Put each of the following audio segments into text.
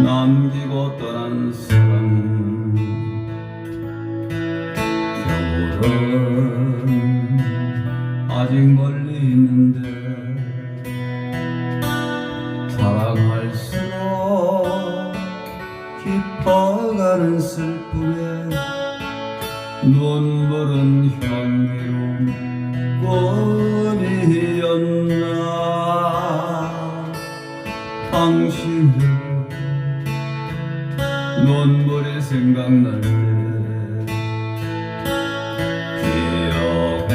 남기고 떠난 사랑 겨울은 아직 멀리 있는데 사랑할수록 깊어가는 슬픔에 눈물은 향기로운 눈물이 생각날 때 기억에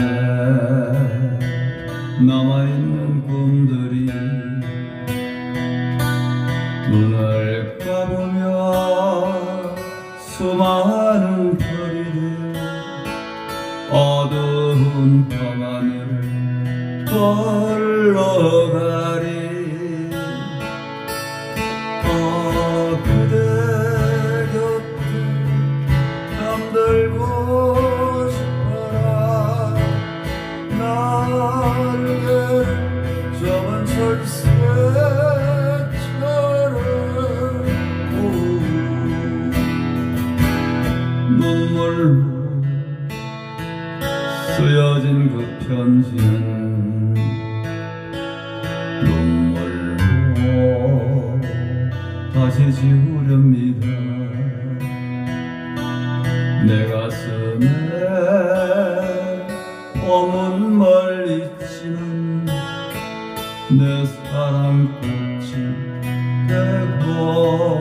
남아있는 꿈들이 눈을 감으며 수많은 별이들 어두운 밤하늘을 걸러가 눈물로 쓰여진 그 편지는 눈물로 다시 지우렵니다 내 가슴에 봄은 멀리 있지만 내 사랑 꽃이 되고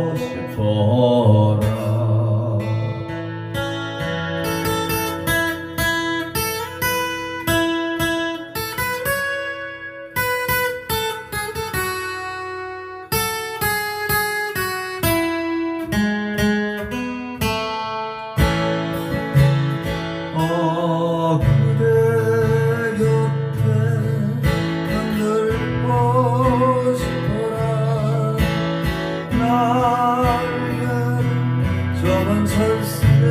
저은 설새처럼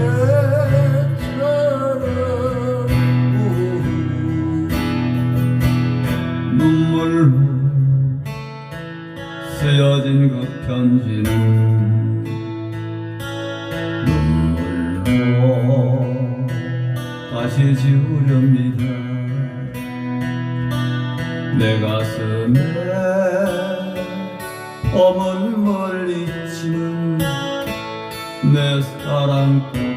눈물로 쓰여진 그 편지는 눈물로 다시 지우렵니다. 내 가슴에 봄은 멀리 me estarán